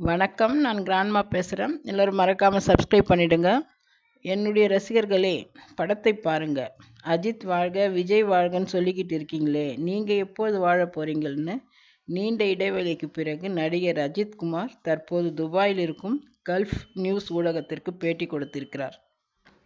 வணக்கம். நான் கிராண்ட்மா பேசுகிறேன் எல்லோரும் மறக்காமல் சப்ஸ்கிரைப் பண்ணிவிடுங்க என்னுடைய ரசிகர்களே படத்தை பாருங்க. அஜித் வாழ்க விஜய் வாழ்கன்னு சொல்லிக்கிட்டு இருக்கீங்களே. நீங்கள் எப்போது வாழ போகிறீங்கன்னு நீண்ட இடைவெளிக்கு பிறகு நடிகர் அஜித்குமார் தற்போது துபாயில் இருக்கும் கல்ஃப் நியூஸ் ஊடகத்திற்கு பேட்டி கொடுத்திருக்கிறார்.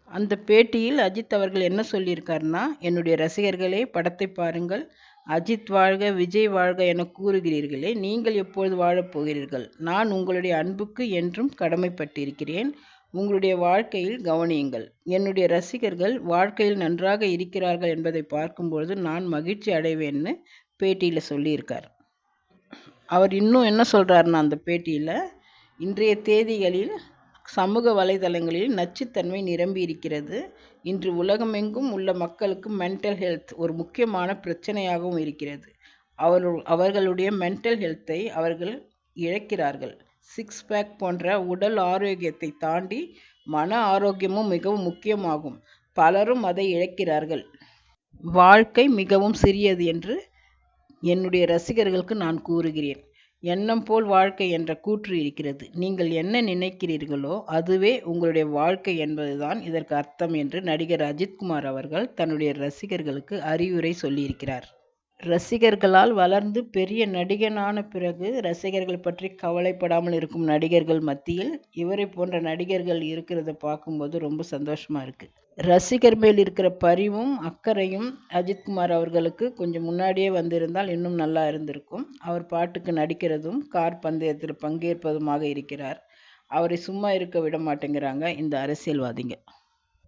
அந்த பேட்டியில் அஜித் அவர்கள் என்ன சொல்லியிருக்காருன்னா என்னுடைய ரசிகர்களே படத்தை பாருங்கள். அஜித் வாழ்க விஜய் வாழ்க என கூறுகிறீர்களே நீங்கள் எப்பொழுது வாழப் போகிறீர்கள்? நான் உங்களுடைய அன்புக்கு என்றும் கடமைப்பட்டிருக்கிறேன். உங்களுடைய வாழ்க்கையில் கவனியுங்கள் என்னுடைய ரசிகர்கள் வாழ்க்கையில் நன்றாக இருக்கிறார்கள் என்பதை பார்க்கும்பொழுது நான் மகிழ்ச்சி அடைவேன்னு பேட்டியில் சொல்லியிருக்கார். அவர் இன்னும் என்ன சொல்கிறாருன்னா அந்த பேட்டியில் இன்றைய தேதிகளில் சமூக வலைதளங்களில் நச்சுத்தன்மை நிரம்பி இருக்கிறது. இன்று உலகமெங்கும் உள்ள மக்களுக்கு மென்டல் ஹெல்த் ஒரு முக்கியமான பிரச்சனையாகவும் இருக்கிறது. அவர் அவர்களுடைய மென்டல் ஹெல்த்தை அவர்கள் இழக்கிறார்கள். சிக்ஸ் பேக் போன்ற உடல் ஆரோக்கியத்தை தாண்டி மன ஆரோக்கியமும் மிகவும் முக்கியமாகும். பலரும் அதை இழக்கிறார்கள். வாழ்க்கை மிகவும் சிறியது என்று என்னுடைய ரசிகர்களுக்கு நான் கூறுகிறேன். எண்ணம் போல் வாழ்க்கை என்ற கூற்று இருக்கிறது. நீங்கள் என்ன நினைக்கிறீர்களோ அதுவே உங்களுடைய வாழ்க்கை என்பதுதான் இதற்கு அர்த்தம் என்று நடிகர் அஜித்குமார் அவர்கள் தன்னுடைய ரசிகர்களுக்கு அறிவுரை சொல்லியிருக்கிறார். ரசிகர்களால் வளர்ந்து பெரிய நடிகனான பிறகு ரசிகர்கள் பற்றி கவலைப்படாமல் இருக்கும் நடிகர்கள் மத்தியில் இவரை போன்ற நடிகர்கள் இருக்கிறத பார்க்கும்போது ரொம்ப சந்தோஷமாக இருக்குது ரசிகர் மேல் இருக்கிற பரிவும் அக்கறையும் அஜித்குமார் அவர்களுக்கு கொஞ்சம் முன்னாடியே வந்திருந்தால் இன்னும் நல்லா இருந்திருக்கும். அவர் பாட்டுக்கு நடிக்கிறதும் கார் பந்தயத்தில் பங்கேற்பதுமாக இருக்கிறார். அவரை சும்மா இருக்க விட மாட்டேங்கிறாங்க இந்த அரசியல்வாதிங்க.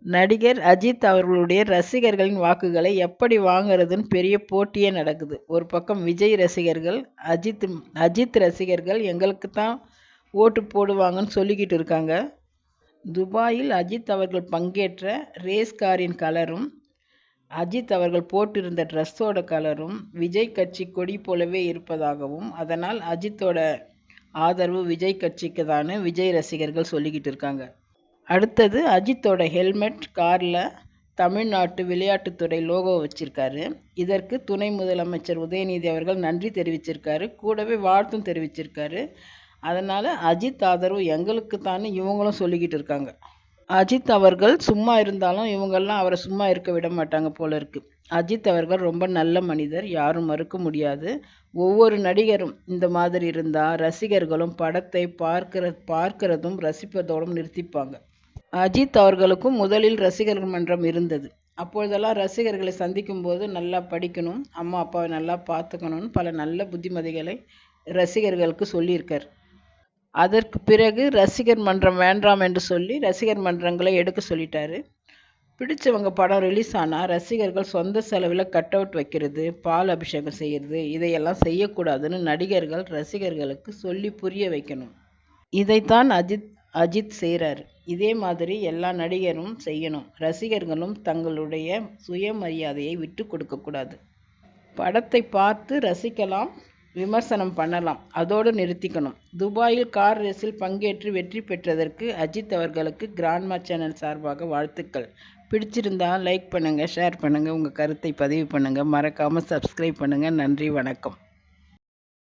நடிகர் அஜித் அவர்களுடைய ரசிகர்களின் வாக்குகளை எப்படி வாங்குறதுன்னு பெரிய போட்டியே நடக்குது. ஒரு பக்கம் விஜய் ரசிகர்கள் அஜித் அஜித் ரசிகர்கள் எங்களுக்கு தான் ஓட்டு போடுவாங்கன்னு சொல்லிக்கிட்டு இருக்காங்க. துபாயில் அஜித் அவர்கள் பங்கேற்ற ரேஸ் காரின் கலரும் அஜித் அவர்கள் போட்டிருந்த ட்ரெஸ்ஸோட கலரும் விஜய் கட்சி கொடி போலவே இருப்பதாகவும் அதனால் அஜித்தோட ஆதரவு விஜய் கட்சிக்கு தானே விஜய் ரசிகர்கள் சொல்லிக்கிட்டு இருக்காங்க. அடுத்தது அஜித்தோட ஹெல்மெட் காரில் தமிழ்நாட்டு விளையாட்டுத்துறை லோகோ வச்சிருக்காரு. இதற்கு துணை முதலமைச்சர் உதயநிதி அவர்கள் நன்றி தெரிவிச்சிருக்காரு. கூடவே வாழ்த்தும் தெரிவிச்சிருக்காரு. அதனால் அஜித் ஆதரவு எங்களுக்கு தானே இவங்களும் சொல்லிக்கிட்டு இருக்காங்க. அஜித் அவர்கள் சும்மா இருந்தாலும் இவங்கெல்லாம் அவரை சும்மா இருக்க விட மாட்டாங்க போல இருக்கு. அஜித் அவர்கள் ரொம்ப நல்ல மனிதர் யாரும் மறுக்க முடியாது. ஒவ்வொரு நடிகரும் இந்த மாதிரி இருந்தால் ரசிகர்களும் படத்தை பார்க்கிற பார்க்கிறதும் ரசிப்பதோடும் நிறுத்திப்பாங்க. அஜித் அவர்களுக்கும் முதலில் ரசிகர்கள் மன்றம் இருந்தது. அப்பொழுதெல்லாம் ரசிகர்களை சந்திக்கும் போது நல்லா படிக்கணும் அம்மா அப்பாவை நல்லா பார்த்துக்கணும்னு பல நல்ல புத்திமதிகளை ரசிகர்களுக்கு சொல்லியிருக்கார். அதற்கு பிறகு ரசிகர் மன்றம் வேண்டாம் என்று சொல்லி ரசிகர் மன்றங்களை எடுக்க சொல்லிட்டாரு. பிடிச்சவங்க படம் ரிலீஸ் ஆனால் ரசிகர்கள் சொந்த செலவில் கட் அவுட் வைக்கிறது பால் அபிஷேகம் செய்கிறது இதையெல்லாம் செய்யக்கூடாதுன்னு நடிகர்கள் ரசிகர்களுக்கு சொல்லி புரிய வைக்கணும். இதைத்தான் அஜித் அஜித் செய்கிறார் இதே மாதிரி எல்லா நடிகரும் செய்யணும். ரசிகர்களும் தங்களுடைய சுயமரியாதையை விட்டு கொடுக்கக்கூடாது படத்தை பார்த்து ரசிக்கலாம் விமர்சனம் பண்ணலாம். அதோடு நிறுத்திக்கணும். துபாயில் கார் ரேஸில் பங்கேற்று வெற்றி பெற்றதற்கு அஜித் அவர்களுக்கு கிராண்ட்மா சேனல் சார்பாக வாழ்த்துக்கள். பிடிச்சிருந்தால் லைக் பண்ணுங்கள் ஷேர் பண்ணுங்கள் உங்கள் கருத்தை பதிவு பண்ணுங்கள் மறக்காமல் சப்ஸ்கிரைப் பண்ணுங்கள் நன்றி வணக்கம்.